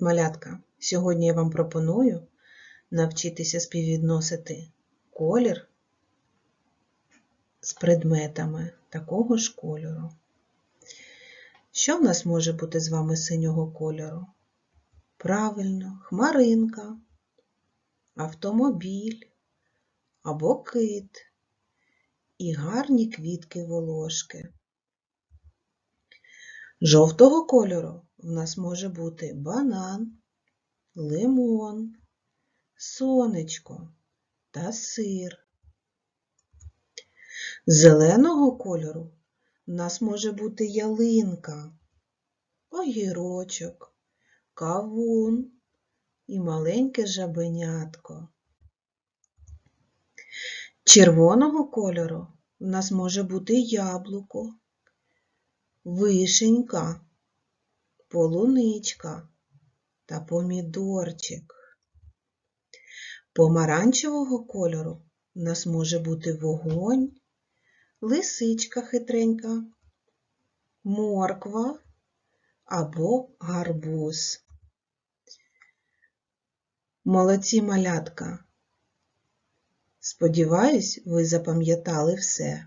Малятка, сьогодні я вам пропоную навчитися співвідносити колір з предметами такого ж кольору. Що в нас може бути з вами синього кольору? Правильно, хмаринка, автомобіль або кит і гарні квітки волошки. Жовтого кольору в нас може бути банан, лимон, сонечко та сир. Зеленого кольору в нас може бути ялинка, огірочок, кавун і маленьке жабенятко. Червоного кольору в нас може бути яблуко, вишенька, полуничка та помідорчик. Помаранчевого кольору в нас може бути вогонь, лисичка хитренька, морква або гарбуз. Молодці малятка! Сподіваюсь, ви запам'ятали все.